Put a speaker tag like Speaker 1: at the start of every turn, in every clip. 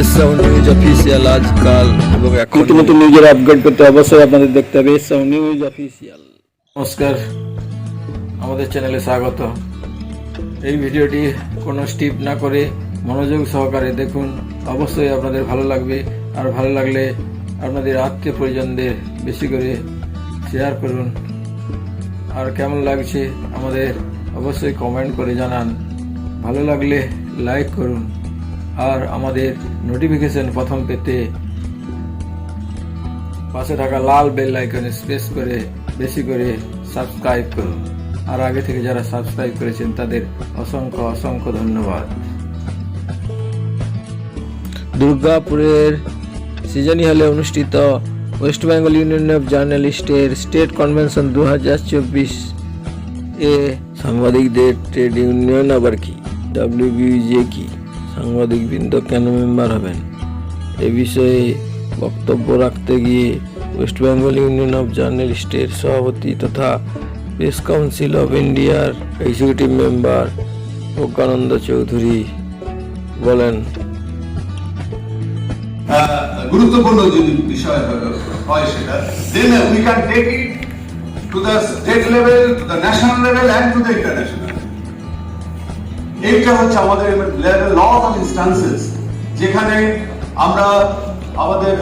Speaker 1: এসসাউ news official আজকাল এবং
Speaker 2: নতুন নতুন নিউজের আপডেট করতে অবশ্যই আপনাদের দেখতে হবে। এসব নিউজ অফিসিয়াল
Speaker 1: নমস্কার। আমাদের চ্যানেলে স্বাগত। এই ভিডিওটি কোনো স্টিপ না করে মনোযোগ সহকারে দেখুন। অবশ্যই আপনাদের ভালো লাগবে। আর ভালো লাগলে আপনাদের আত্মীয় পরিজনদের বেশি করে শেয়ার করুন। আর কেমন লাগছে আমাদের অবশ্যই কমেন্ট করে জানান। ভালো লাগলে লাইক করুন। আর আমাদের নোটিফিকেশন প্রথম পেতে পাশে থাকা লাল বেল আইকনে প্রেস করে বেশি করে সাবস্ক্রাইব করুন। আর আগে থেকে যারা সাবস্ক্রাইব করেছেন, তাদের অসংখ্য অসংখ্য ধন্যবাদ। দুর্গাপুরের সিজনি হলে অনুষ্ঠিত ওয়েস্ট বেঙ্গল ইউনিয়ন অফ জার্নালিস্টের স্টেট কনভেনশন দু হাজার চব্বিশ এ সাংবাদিকদের ট্রেড ইউনিয়ন আবার কি? ডাব্লিউবিজে কি? সাংবাদিকবৃন্দ কেন মেম্বার হবেন? এ বিষয়ে বক্তব্য রাখতে গিয়ে ওয়েস্ট বেঙ্গল ইউনিয়ন অফ জার্নালিস্টের সভাপতি তথা প্রেস কাউন্সিল অফ ইন্ডিয়ার এক্সিকিউটিভ মেম্বার প্রজ্ঞানন্দ চৌধুরী বলেন।
Speaker 3: গুরুত্বপূর্ণ যদি বিষয় হয় সেটা then we can take it to the state level to the national level and to the international এইটা হচ্ছে আমাদের লট অফ ইনস্টান্সেস যেখানে আমরা আমাদের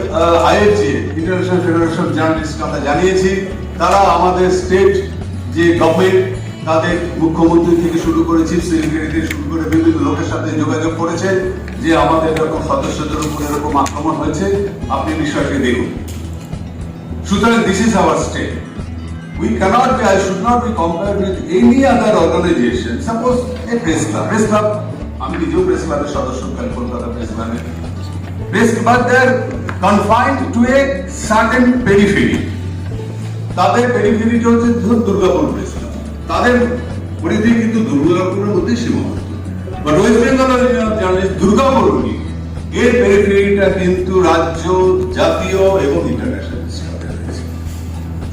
Speaker 3: আইএফজি ইন্টারন্যাশনাল ফেডারেশন জার্নালিস্ট আমরা জানিয়েছি। তারা আমাদের স্টেট যে গভর্নমেন্ট তাদের মুখ্যমন্ত্রী থেকে শুরু করে চিফ সেক্রেটারি থেকে শুরু করে বিভিন্ন লোকের সাথে যোগাযোগ করেছে যে আমাদের এরকম সদস্যদের উপর এরকম আক্রমণ হয়েছে। আপনি বিষয়টি দেখুন। সুতরাং this is our state we cannot be, I should not be compared with any other organization. Suppose a press club, press club, আমি নিজেও প্রেস ক্লাবের সদস্য কাল কলকাতা প্রেস ক্লাবে press but they confined to a certain periphery তাদের পেরিফেরিটা হচ্ছে ধরুন দুর্গাপুর প্রেস ক্লাব তাদের পরিধি কিন্তু দুর্গাপুরের মধ্যে সীমাবদ্ধ। বাট ওয়েস্ট বেঙ্গল জার্নালিস্ট দুর্গাপুর এর পেরিফেরিটা কিন্তু রাজ্য জাতীয় এবং international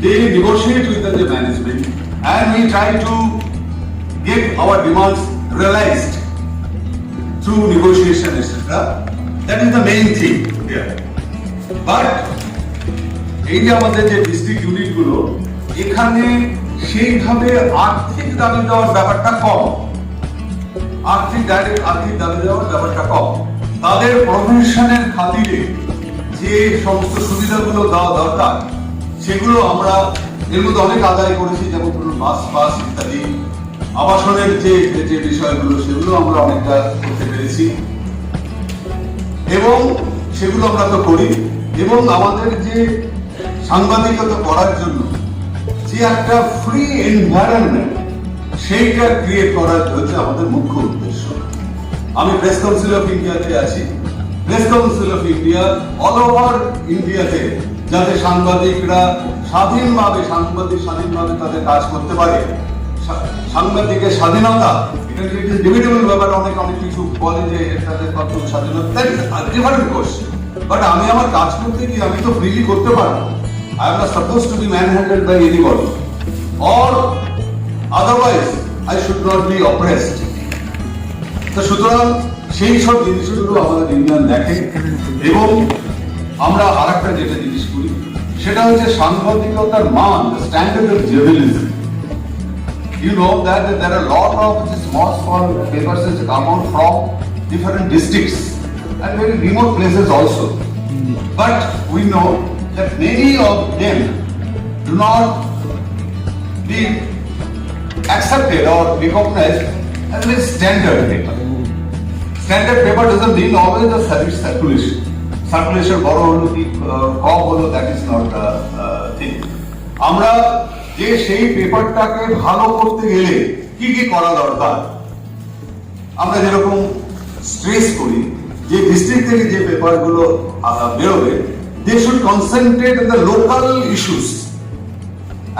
Speaker 3: they negotiate with the management and we try to get our demands realized through negotiation, etc. That is the main thing here. But এই যে আমাদের যে ডিস্ট্রিক্ট ইউনিটগুলো এখানে সেইভাবে আর্থিক দাবি দেওয়ার ব্যাপারটা কম আর্থিক ডাইরেক্ট আর্থিক দাবি দেওয়ার ব্যাপারটা কম তাদের প্রফেশনের খাতিরে যে সমস্ত সুবিধাগুলো দেওয়া দরকার সেগুলো আমরা এর মধ্যে অনেক আদায় করেছি, যেমন ধরুন বাস পাস ইত্যাদি। আবাসনের যে যে বিষয়গুলো, সেগুলো আমরা অনেকটা করতে পেরেছি। এবং সেগুলো আমরা তো করি। এবং আমাদের যে সাংবাদিকতা করার জন্য যে একটা ফ্রি এনভায়রনমেন্ট সেইটা ক্রিয়েট করার হচ্ছে আমাদের মুখ্য উদ্দেশ্য। আমি প্রেস কাউন্সিল অফ ইন্ডিয়াতে আছি। Press council of India all over ইন্ডিয়াতে যাতে সাংবাদিকরা স্বাধীনভাবে, সাংবাদিক স্বাধীনভাবে তাদের কাজ করতে পারে। সাংবাদিকের স্বাধীনতা ডিবেটেবল ব্যাপার অনেক অনেক কিছু বলে যে তাদের কত স্বাধীনতা। ডিফারেন্ট কোশ্চেন বাট আমি আমার কাজ করতে গিয়ে আমি তো ফ্রিলি করতে পারব। I am not suppose to be man handed by anybody or otherwise I should not be oppressed তো সুতরাং সেই সব জিনিসগুলো আমাদের ইউনিয়ন দেখে। এবং আমরা আর একটা যেটা জিনিস করি সেটা হচ্ছে সাংবাদিকতার মান standard of journalism you know that there are a lot of these small small papers that come out from different districts and very remote places also. But we know that many of them do not be accepted or recognized as a standard paper. Standard paper doesn't mean always the service circulation. Circulation, বড় হলো কি কম হলো that is not thing আমরা যে সেই পেপারটাকে ভালো করতে গেলে কি কি করা দরকার? আমরা যেরকম স্ট্রেস করি, যে ডিস্ট্রিক্ট থেকে যে পেপারগুলো বেরোবে they should concentrate the local issues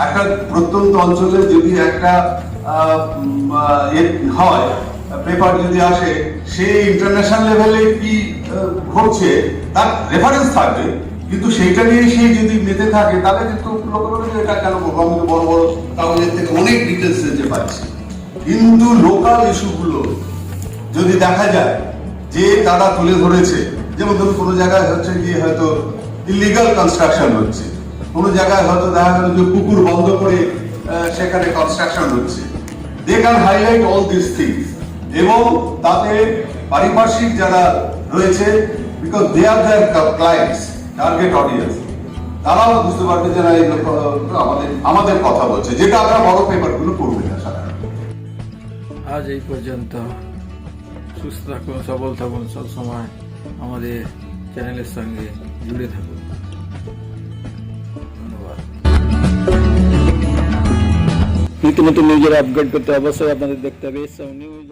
Speaker 3: একটা প্রত্যন্ত অঞ্চলে যদি একটা হয় পেপার যদি আসে সে ইন্টারন্যাশনাল লেভেলে কি ঘটছে তার রেফারেন্স থাকবে, কিন্তু সেইটা নিয়ে সে যদি মেতে থাকে, তাহলে কিন্তু এটা কেন করব? আমি তো বড় বড় থেকে অনেক ডিটেলস দিতে পারছি কিন্তু লোকাল ইস্যুগুলো যদি দেখা যায়, যে তারা তুলে ধরেছে, যেমন ধরুন কোনো জায়গায় হচ্ছে গিয়ে হয়তো ইলিগাল কনস্ট্রাকশন হচ্ছে। কোনো জায়গায় হয়তো দেখা গেল যে পুকুর বন্ধ করে সেখানে কনস্ট্রাকশন হচ্ছে। They can highlight all this things এবং তাতে পারিপার্শ্বিক যারা রয়েছে because they are their clients target audience তারাও বুঝতে পারবে যে না এই আমাদের আমাদের কথা বলছে। যেটা আমরা বড় পেপারগুলো করবে না সাধারণত
Speaker 1: আজ এই পর্যন্ত। সুস্থ থাকুন সবল থাকুন সবসময় আমাদের চ্যানেলের সঙ্গে জুড়ে থাকুন। ধন্যবাদ।
Speaker 2: নিত্য নতুন নিউজের আপডেট করতে অবশ্যই আপনাদের দেখতে হবে। S news